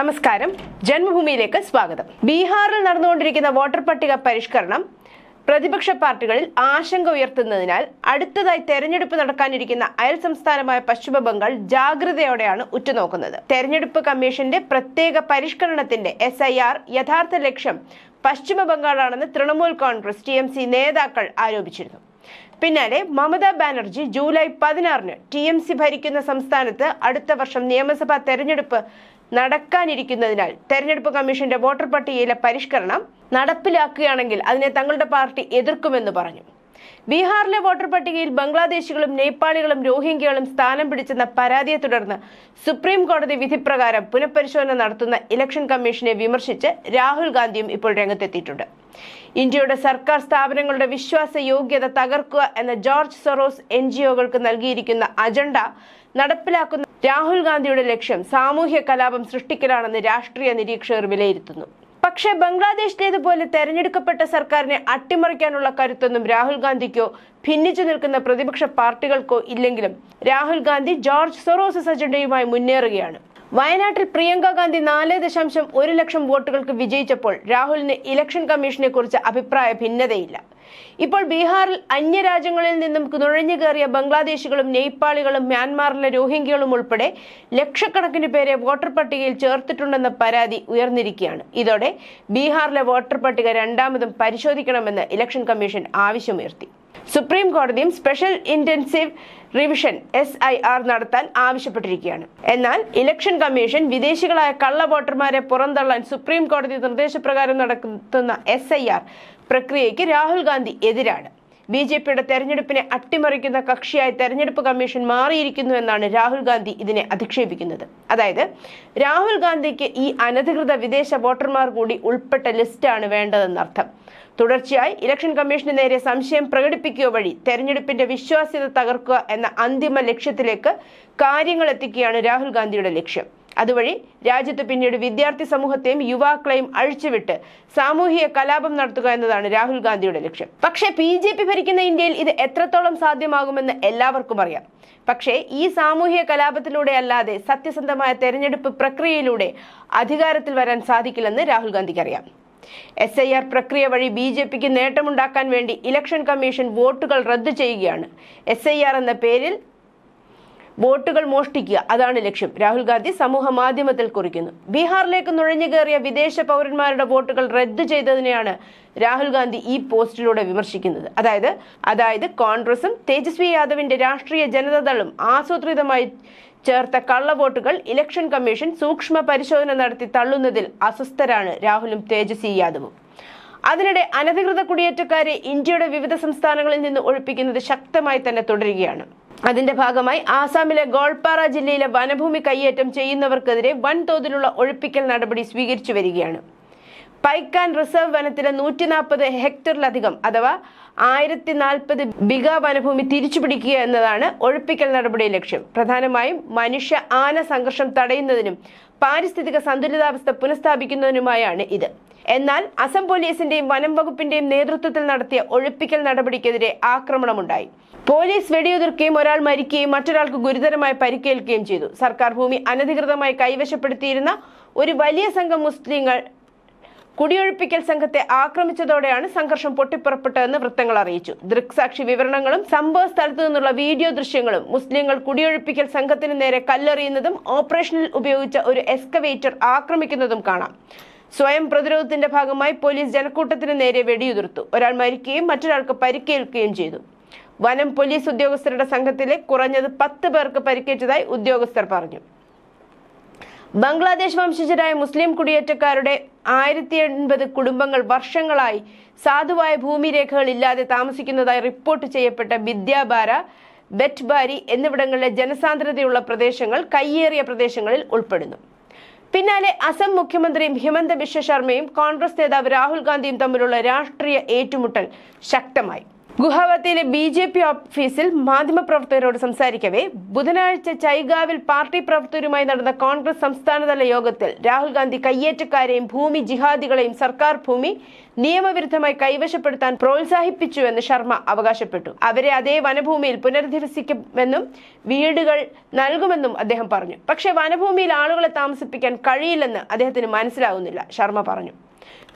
നമസ്കാരം. ജന്മഭൂമിയിലേക്ക് സ്വാഗതം. ബീഹാറിൽ നടന്നുകൊണ്ടിരിക്കുന്ന വോട്ടർ പട്ടിക പരിഷ്കരണം പ്രതിപക്ഷ പാർട്ടികളിൽ ആശങ്ക ഉയർത്തുന്നതിനാൽ അടുത്തതായി തെരഞ്ഞെടുപ്പ് നടക്കാനിരിക്കുന്ന അയൽ സംസ്ഥാനമായ പശ്ചിമ ബംഗാൾ ജാഗ്രതയോടെയാണ് ഉറ്റുനോക്കുന്നത്. തെരഞ്ഞെടുപ്പ് കമ്മീഷന്റെ പ്രത്യേക പരിഷ്കരണത്തിന്റെ എസ് ഐ ആർ യഥാർത്ഥ ലക്ഷ്യം പശ്ചിമ ബംഗാളാണെന്ന് Trinamool Congress T M C നേതാക്കൾ ആരോപിച്ചിരുന്നു. പിന്നാലെ മമതാ ബാനർജി ജൂലൈ പതിനാറിന് ടി എം സി ഭരിക്കുന്ന സംസ്ഥാനത്ത് അടുത്ത വർഷം നിയമസഭാ തെരഞ്ഞെടുപ്പ് നടക്കാനിരിക്കുന്നതിനാൽ തെരഞ്ഞെടുപ്പ് കമ്മീഷന്റെ വോട്ടർ പട്ടികയിലെ പരിഷ്കരണം നടപ്പിലാക്കുകയാണെങ്കിൽ അതിനെ തങ്ങളുടെ പാർട്ടി എതിർക്കുമെന്ന് പറഞ്ഞു. ബീഹാറിലെ വോട്ടർ പട്ടികയിൽ ബംഗ്ലാദേശികളും നേപ്പാളികളും രോഹിംഗ്യകളും സ്ഥാനം പിടിച്ചെന്ന പരാതിയെ തുടർന്ന് സുപ്രീം കോടതി വിധിപ്രകാരം പുനഃപരിശോധന നടത്തുന്ന ഇലക്ഷൻ കമ്മീഷനെ വിമർശിച്ച് രാഹുൽ ഗാന്ധിയും ഇപ്പോൾ രംഗത്തെത്തിയിട്ടുണ്ട്. ഇന്ത്യയുടെ സർക്കാർ സ്ഥാപനങ്ങളുടെ വിശ്വാസ യോഗ്യത തകർക്കുക എന്ന ജോർജ് സൊറോസ് എൻ നൽകിയിരിക്കുന്ന അജണ്ട നടപ്പിലാക്കുന്ന രാഹുൽ ഗാന്ധിയുടെ ലക്ഷ്യം സാമൂഹ്യ കലാപം സൃഷ്ടിക്കലാണെന്ന് രാഷ്ട്രീയ നിരീക്ഷകർ വിലയിരുത്തുന്നു. പക്ഷേ ബംഗ്ലാദേശിലേതുപോലെ തെരഞ്ഞെടുക്കപ്പെട്ട സർക്കാരിനെ അട്ടിമറിക്കാനുള്ള കരുത്തൊന്നും രാഹുൽ ഗാന്ധിക്കോ ഭിന്നിച്ചു നിൽക്കുന്ന പ്രതിപക്ഷ പാർട്ടികൾക്കോ ഇല്ലെങ്കിലും രാഹുൽ ഗാന്ധി ജോർജ് സൊറോസസ് അജണ്ടയുമായി മുന്നേറുകയാണ്. വയനാട്ടിൽ പ്രിയങ്ക ഗാന്ധി നാല് ദശാംശം ഒരു ലക്ഷം വോട്ടുകൾക്ക് വിജയിച്ചപ്പോൾ രാഹുലിന് ഇലക്ഷൻ കമ്മീഷനെ കുറിച്ച് അഭിപ്രായ ഭിന്നതയില്ല. ഇപ്പോൾ ബീഹാറിൽ അന്യരാജ്യങ്ങളിൽ നിന്നും നുഴഞ്ഞു കയറിയ ബംഗ്ലാദേശികളും നേപ്പാളികളും മ്യാൻമാറിലെ രോഹിംഗ്യകളും ഉൾപ്പെടെ ലക്ഷക്കണക്കിന് പേരെ വോട്ടർ പട്ടികയിൽ ചേർത്തിട്ടുണ്ടെന്ന പരാതി ഉയർന്നിരിക്കുകയാണ്. ഇതോടെ ബീഹാറിലെ വോട്ടർ പട്ടിക രണ്ടാമതും പരിശോധിക്കണമെന്ന് ഇലക്ഷൻ കമ്മീഷൻ ആവശ്യമുയർത്തി. സുപ്രീം കോടതിയും special intensive revision S I R നടത്താൻ ആവശ്യപ്പെട്ടിരിക്കുകയാണ്. എന്നാൽ ഇലക്ഷൻ കമ്മീഷൻ വിദേശികളായ കള്ള വോട്ടർമാരെ പുറന്തള്ളാൻ സുപ്രീം കോടതി നിർദ്ദേശപ്രകാരം നടത്തുന്ന എസ് ഐ ആർ പ്രക്രിയയ്ക്ക് രാഹുൽ ഗാന്ധി എതിരാണ്. ബി ജെ പിയുടെ തെരഞ്ഞെടുപ്പിനെ അട്ടിമറിക്കുന്ന കക്ഷിയായി തെരഞ്ഞെടുപ്പ് കമ്മീഷൻ മാറിയിരിക്കുന്നു എന്നാണ് രാഹുൽ ഗാന്ധി ഇതിനെ അധിക്ഷേപിക്കുന്നത്. അതായത് രാഹുൽ ഗാന്ധിക്ക് ഈ അനധികൃത വിദേശ വോട്ടർമാർ കൂടി ഉൾപ്പെട്ട ലിസ്റ്റാണ് വേണ്ടതെന്നർത്ഥം. തുടർച്ചയായി ഇലക്ഷൻ കമ്മീഷന് നേരെ സംശയം പ്രകടിപ്പിക്കുക വഴി തെരഞ്ഞെടുപ്പിന്റെ വിശ്വാസ്യത തകർക്കുക എന്ന അന്തിമ ലക്ഷ്യത്തിലേക്ക് കാര്യങ്ങൾ എത്തിക്കുകയാണ് രാഹുൽ ഗാന്ധിയുടെ ലക്ഷ്യം. അതുവഴി രാജ്യത്ത് പിന്നീട് വിദ്യാർത്ഥി സമൂഹത്തെയും യുവാക്കളെയും അഴിച്ചുവിട്ട് സാമൂഹിക കലാപം നടത്തുക എന്നതാണ് രാഹുൽ ഗാന്ധിയുടെ ലക്ഷ്യം. പക്ഷേ ബി ജെ പി ഭരിക്കുന്ന ഇന്ത്യയിൽ ഇത് എത്രത്തോളം സാധ്യമാകുമെന്ന് എല്ലാവർക്കും അറിയാം. പക്ഷേ ഈ സാമൂഹിക കലാപത്തിലൂടെ അല്ലാതെ സത്യസന്ധമായ തെരഞ്ഞെടുപ്പ് പ്രക്രിയയിലൂടെ അധികാരത്തിൽ വരാൻ സാധിക്കില്ലെന്ന് രാഹുൽ ഗാന്ധിക്ക് അറിയാം. എസ് ഐ ആർ പ്രക്രിയ വഴി ബി ജെ പിക്ക് നേട്ടമുണ്ടാക്കാൻ വേണ്ടി ഇലക്ഷൻ കമ്മീഷൻ വോട്ടുകൾ റദ്ദു ചെയ്യുകയാണ്. എസ് ഐ ആർ എന്ന പേരിൽ വോട്ടുകൾ മോഷ്ടിക്കുക അതാണ് ലക്ഷ്യം. രാഹുൽ ഗാന്ധി സമൂഹ മാധ്യമത്തിൽ കുറിക്കുന്നു. ബീഹാറിലേക്ക് നുഴഞ്ഞു കയറിയ വിദേശ പൗരന്മാരുടെ വോട്ടുകൾ റദ്ദു ചെയ്തതിനെയാണ് രാഹുൽ ഗാന്ധി ഈ പോസ്റ്റിലൂടെ വിമർശിക്കുന്നത്. അതായത് അതായത് കോൺഗ്രസും തേജസ്വി യാദവിന്റെ രാഷ്ട്രീയ ജനതാദളും ആസൂത്രിതമായി ചേർത്ത കള്ളവോട്ടുകൾ ഇലക്ഷൻ കമ്മീഷൻ സൂക്ഷ്മ പരിശോധന നടത്തി തള്ളുന്നതിൽ അസ്വസ്ഥരാണ് രാഹുലും തേജസ്വി യാദവും. അതിനിടെ അനധികൃത കുടിയേറ്റക്കാരെ ഇന്ത്യയുടെ വിവിധ സംസ്ഥാനങ്ങളിൽ നിന്ന് ഒഴിപ്പിക്കുന്നത് ശക്തമായി തന്നെ തുടരുകയാണ്. അതിന്റെ ഭാഗമായി ആസാമിലെ ഗോൾപാറ ജില്ലയിലെ വനഭൂമി കയ്യേറ്റം ചെയ്യുന്നവർക്കെതിരെ വൻതോതിലുള്ള ഒഴിപ്പിക്കൽ നടപടി സ്വീകരിച്ചു വരികയാണ്. പൈക്കാൻ റിസർവ് വനത്തിലെ നൂറ്റി നാൽപ്പത് ഹെക്ടറിലധികം അഥവാ ആയിരത്തി നാൽപ്പത് ബിഗ വനഭൂമി തിരിച്ചുപിടിക്കുക എന്നതാണ് ഒഴിപ്പിക്കൽ നടപടി ലക്ഷ്യം. പ്രധാനമായും മനുഷ്യ ആന സംഘർഷം തടയുന്നതിനും പാരിസ്ഥിതിക സന്തുലിതാവസ്ഥ പുനഃസ്ഥാപിക്കുന്നതിനുമായാണ് ഇത്. എന്നാൽ അസം പോലീസിന്റെയും വനം വകുപ്പിന്റെയും നേതൃത്വത്തിൽ നടത്തിയ ഒഴിപ്പിക്കൽ നടപടിക്കെതിരെ ആക്രമണമുണ്ടായി. പോലീസ് വെടിയുതിർക്കുകയും ഒരാൾ മരിക്കുകയും മറ്റൊരാൾക്ക് ഗുരുതരമായി പരിക്കേൽക്കുകയും ചെയ്തു. സർക്കാർ ഭൂമി അനധികൃതമായി കൈവശപ്പെടുത്തിയിരുന്ന ഒരു വലിയ സംഘം മുസ്ലിങ്ങൾ കുടിയൊഴിപ്പിക്കൽ സംഘത്തെ ആക്രമിച്ചതോടെയാണ് സംഘർഷം പൊട്ടിപ്പുറപ്പെട്ടതെന്ന് വൃത്തങ്ങൾ അറിയിച്ചു. ദൃക്സാക്ഷി വിവരണങ്ങളും സംഭവ സ്ഥലത്തു നിന്നുള്ള വീഡിയോ ദൃശ്യങ്ങളും മുസ്ലിങ്ങൾ കുടിയൊഴിപ്പിക്കൽ സംഘത്തിന് നേരെ കല്ലെറിയുന്നതും ഓപ്പറേഷനിൽ ഉപയോഗിച്ച ഒരു എക്സ്കവേറ്റർ ആക്രമിക്കുന്നതും കാണാം. സ്വയം പ്രതിരോധത്തിന്റെ ഭാഗമായി പോലീസ് ജനക്കൂട്ടത്തിന് നേരെ വെടിയുതിർത്തു. ഒരാൾ മരിക്കുകയും മറ്റൊരാൾക്ക് പരിക്കേൽക്കുകയും ചെയ്തു. വനം പോലീസ് ഉദ്യോഗസ്ഥരുടെ സംഘത്തിലെ കുറഞ്ഞത് പത്ത് പേർക്ക് പരിക്കേറ്റതായി ഉദ്യോഗസ്ഥർ പറഞ്ഞു. ബംഗ്ലാദേശ് വംശജരായ മുസ്ലിം കുടിയേറ്റക്കാരുടെ ആയിരത്തി എൺപത് കുടുംബങ്ങൾ വർഷങ്ങളായി സാധുവായ ഭൂമിരേഖകൾ ഇല്ലാതെ താമസിക്കുന്നതായി റിപ്പോർട്ട് ചെയ്യപ്പെട്ട വിദ്യാബാര ബെറ്റ്ബാരി എന്നിവിടങ്ങളിലെ ജനസാന്ദ്രതയുള്ള പ്രദേശങ്ങൾ കയ്യേറിയ പ്രദേശങ്ങളിൽ ഉൾപ്പെടുന്നു. പിന്നാലെ അസം മുഖ്യമന്ത്രിയും ഹിമന്ത ബിശ്വ ശർമ്മയും കോൺഗ്രസ് നേതാവ് രാഹുൽ ഗാന്ധിയും തമ്മിലുള്ള രാഷ്ട്രീയ ഏറ്റുമുട്ടൽ ശക്തമായി. ഗുവാഹത്തിയിലെ ബി ജെ പി ഓഫീസിൽ മാധ്യമപ്രവർത്തകരോട് സംസാരിക്കവേ ബുധനാഴ്ച ചൈഗാവിൽ പാർട്ടി പ്രവർത്തകരുമായി നടന്ന കോൺഗ്രസ് സംസ്ഥാനതല യോഗത്തിൽ രാഹുൽ ഗാന്ധി കയ്യേറ്റക്കാരെയും ഭൂമി ജിഹാദികളെയും സർക്കാർ ഭൂമി നിയമവിരുദ്ധമായി കൈവശപ്പെടുത്താൻ പ്രോത്സാഹിപ്പിച്ചുവെന്ന് ശർമ്മ അവകാശപ്പെട്ടു. അവരെ അതേ വനഭൂമിയിൽ പുനരധിവസിക്കുമെന്നും വീടുകൾ നൽകുമെന്നും അദ്ദേഹം പറഞ്ഞു. പക്ഷേ വനഭൂമിയിൽ ആളുകളെ താമസിപ്പിക്കാൻ കഴിയില്ലെന്ന് അദ്ദേഹത്തിന് മനസ്സിലാകുന്നില്ല ശർമ്മ പറഞ്ഞു.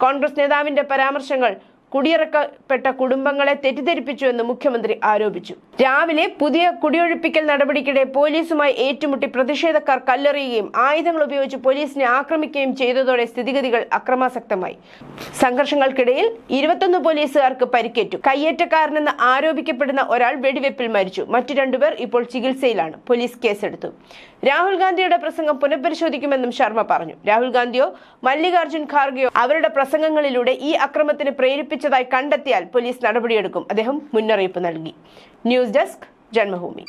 കോൺഗ്രസ് നേതാവിന്റെ പരാമർശങ്ങൾ കുടിയിറക്കപ്പെട്ട കുടുംബങ്ങളെ തെറ്റിദ്ധരിപ്പിച്ചുവെന്ന് മുഖ്യമന്ത്രി ആരോപിച്ചു. രാവിലെ പുതിയ കുടിയൊഴിപ്പിക്കൽ നടപടിക്കിടെ പോലീസുമായി ഏറ്റുമുട്ടി പ്രതിഷേധക്കാർ കല്ലെറിയുകയും ആയുധങ്ങൾ ഉപയോഗിച്ച് പോലീസിനെ ആക്രമിക്കുകയും ചെയ്തതോടെ സ്ഥിതിഗതികൾ അക്രമാസക്തമായി. സംഘർഷങ്ങൾക്കിടയിൽ ഇരുപത്തൊന്ന് പോലീസുകാർക്ക് പരിക്കേറ്റു. കയ്യേറ്റക്കാരനെന്ന് ആരോപിക്കപ്പെടുന്ന ഒരാൾ വെടിവെപ്പിൽ മരിച്ചു. മറ്റു രണ്ടുപേർ ഇപ്പോൾ ചികിത്സയിലാണ്. പോലീസ് കേസെടുത്തു. രാഹുൽ ഗാന്ധിയുടെ പ്രസംഗം പുനഃപരിശോധിക്കുമെന്നും ശർമ്മ പറഞ്ഞു. രാഹുൽ ഗാന്ധിയോ മല്ലികാർജുൻ ഖാർഗെയോ അവരുടെ പ്രസംഗങ്ങളിലൂടെ ഈ അക്രമത്തിന് പ്രേരിപ്പിച്ചതായി കണ്ടെത്തിയാൽ പോലീസ് നടപടിയെടുക്കും. അദ്ദേഹം മുന്നറിയിപ്പ് നൽകി. News desk Janmabhumi.